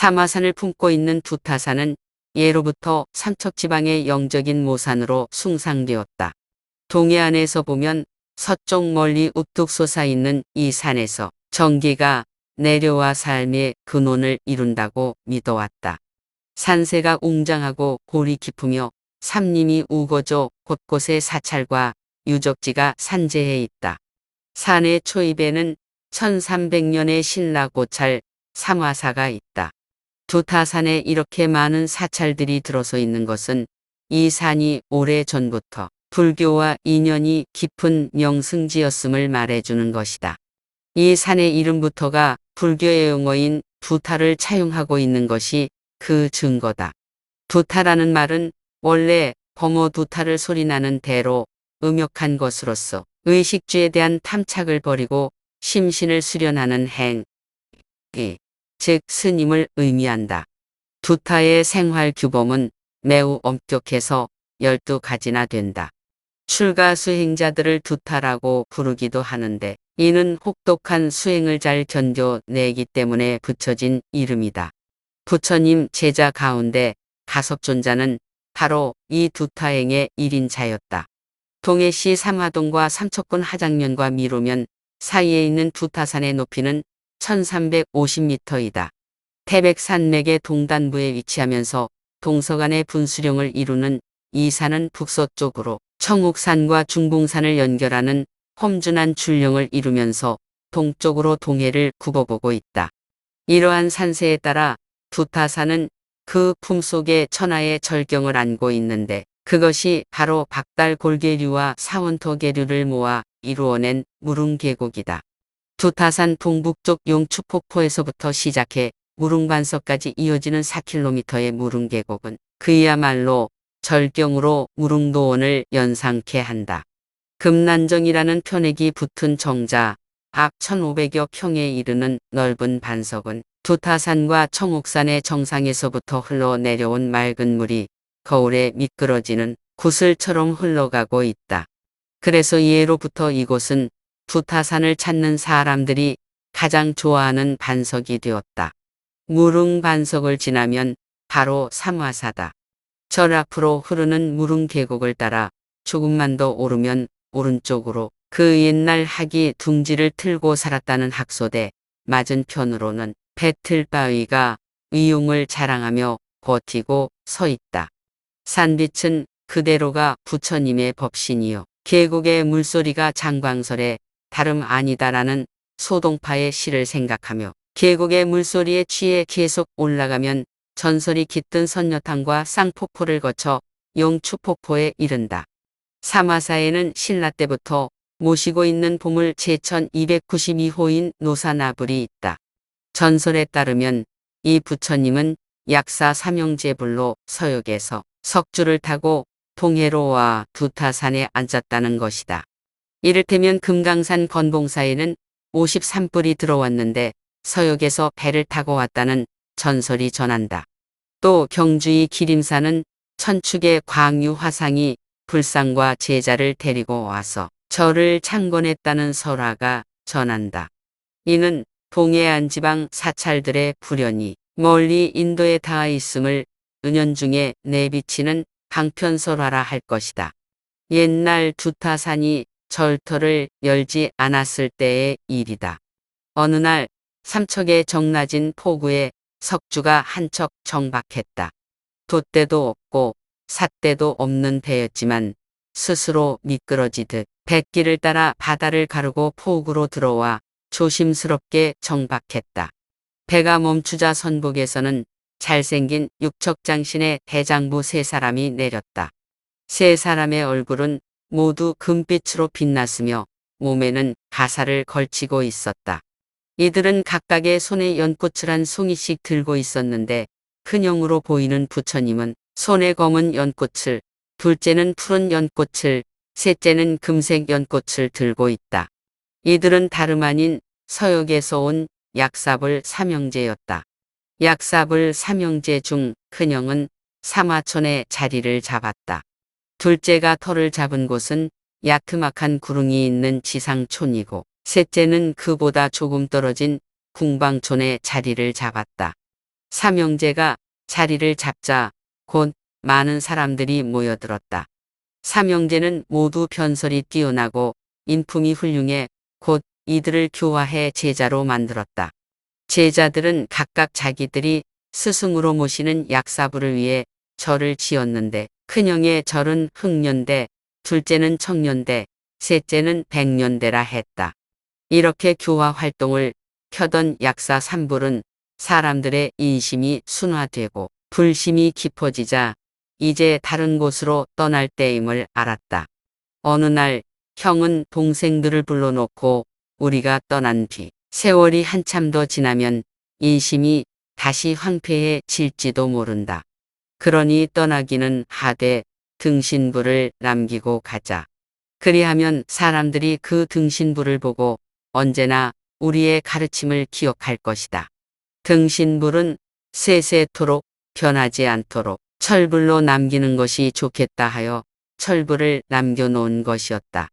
사마산을 품고 있는 두타산은 예로부터 삼척지방의 영적인 모산으로 숭상되었다. 동해안에서 보면 서쪽 멀리 우뚝 솟아 있는 이 산에서 전기가 내려와 삶의 근원을 이룬다고 믿어왔다. 산세가 웅장하고 골이 깊으며 삼림이 우거져 곳곳에 사찰과 유적지가 산재해 있다. 산의 초입에는 1300년의 신라 고찰 삼화사가 있다. 두타산에 이렇게 많은 사찰들이 들어서 있는 것은 이 산이 오래 전부터 불교와 인연이 깊은 명승지였음을 말해주는 것이다. 이 산의 이름부터가 불교의 용어인 두타를 차용하고 있는 것이 그 증거다. 두타라는 말은 원래 범어 두타를 소리나는 대로 음역한 것으로서 의식주에 대한 탐착을 버리고 심신을 수련하는 행, 즉 스님을 의미한다. 두타의 생활 규범은 매우 엄격해서 12가지나 된다. 출가 수행자들을 두타라고 부르기도 하는데 이는 혹독한 수행을 잘 견뎌내기 때문에 붙여진 이름이다. 부처님 제자 가운데 가섭존자는 바로 이 두타행의 1인자였다. 동해시 삼화동과 삼척군 하장면과 미루면 사이에 있는 두타산의 높이는 1350m이다. 태백산맥의 동단부에 위치하면서 동서간의 분수령을 이루는 이 산은 북서쪽으로 청옥산과 중봉산을 연결하는 험준한 줄령을 이루면서 동쪽으로 동해를 굽어보고 있다. 이러한 산세에 따라 두타산은 그 품속에 천하의 절경을 안고 있는데 그것이 바로 박달 골계류와 사원토 계류를 모아 이루어낸 무릉계곡이다. 두타산 동북쪽 용추폭포에서부터 시작해 무릉반석까지 이어지는 4km의 무릉계곡은 그야말로 절경으로 무릉도원을 연상케 한다. 금난정이라는 표내기 붙은 정자 약 1500여 평에 이르는 넓은 반석은 두타산과 청옥산의 정상에서부터 흘러내려온 맑은 물이 거울에 미끄러지는 구슬처럼 흘러가고 있다. 그래서 예로부터 이곳은 두타산을 찾는 사람들이 가장 좋아하는 반석이 되었다. 무릉 반석을 지나면 바로 삼화사다. 절 앞으로 흐르는 무릉 계곡을 따라 조금만 더 오르면 오른쪽으로 그 옛날 학이 둥지를 틀고 살았다는 학소대 맞은편으로는 배틀바위가 위용을 자랑하며 버티고 서 있다. 산빛은 그대로가 부처님의 법신이요. 계곡의 물소리가 장광설에 다름 아니다라는 소동파의 시를 생각하며 계곡의 물소리에 취해 계속 올라가면 전설이 깃든 선녀탕과 쌍폭포를 거쳐 용추폭포에 이른다. 사마사에는 신라 때부터 모시고 있는 보물 제천 292호인 노사나불이 있다. 전설에 따르면 이 부처님은 약사 삼형제불로 서역에서 석주를 타고 동해로 와 두타산에 앉았다는 것이다. 이를테면 금강산 건봉사에는 53뿔이 들어왔는데 서역에서 배를 타고 왔다는 전설이 전한다. 또 경주의 기림산은 천축의 광유 화상이 불상과 제자를 데리고 와서 절을 창건했다는 설화가 전한다. 이는 동해안 지방 사찰들의 불연이 멀리 인도에 닿아 있음을 은연중에 내비치는 방편설화라 할 것이다. 옛날 두타산이 절터를 열지 않았을 때의 일이다. 어느 날 삼척의 정낮은 포구에 석주가 한척 정박했다. 돛대도 없고 삿대도 없는 배였지만 스스로 미끄러지듯 백길을 따라 바다를 가르고 포구로 들어와 조심스럽게 정박했다. 배가 멈추자 선북에서는 잘생긴 육척장신의 대장부 세 사람이 내렸다. 세 사람의 얼굴은 모두 금빛으로 빛났으며 몸에는 가사를 걸치고 있었다. 이들은 각각의 손에 연꽃을 한 송이씩 들고 있었는데 큰형으로 보이는 부처님은 손에 검은 연꽃을, 둘째는 푸른 연꽃을, 셋째는 금색 연꽃을 들고 있다. 이들은 다름 아닌 서역에서 온 약삽을 삼형제였다. 약삽을 삼형제 중 큰형은 사마천에 자리를 잡았다. 둘째가 털을 잡은 곳은 야트막한 구릉이 있는 지상촌이고 셋째는 그보다 조금 떨어진 궁방촌에 자리를 잡았다. 삼형제가 자리를 잡자 곧 많은 사람들이 모여들었다. 삼형제는 모두 변설이 뛰어나고 인품이 훌륭해 곧 이들을 교화해 제자로 만들었다. 제자들은 각각 자기들이 스승으로 모시는 약사부를 위해 절을 지었는데 큰형의 절은 흑년대, 둘째는 청년대, 셋째는 백년대라 했다. 이렇게 교화 활동을 켜던 약사 삼불은 사람들의 인심이 순화되고 불심이 깊어지자 이제 다른 곳으로 떠날 때임을 알았다. 어느 날 형은 동생들을 불러놓고 우리가 떠난 뒤 세월이 한참 더 지나면 인심이 다시 황폐해질지도 모른다. 그러니 떠나기는 하되 등신부를 남기고 가자. 그리하면 사람들이 그 등신부를 보고 언제나 우리의 가르침을 기억할 것이다. 등신불은 세세토록 변하지 않도록 철불로 남기는 것이 좋겠다 하여 철불을 남겨놓은 것이었다.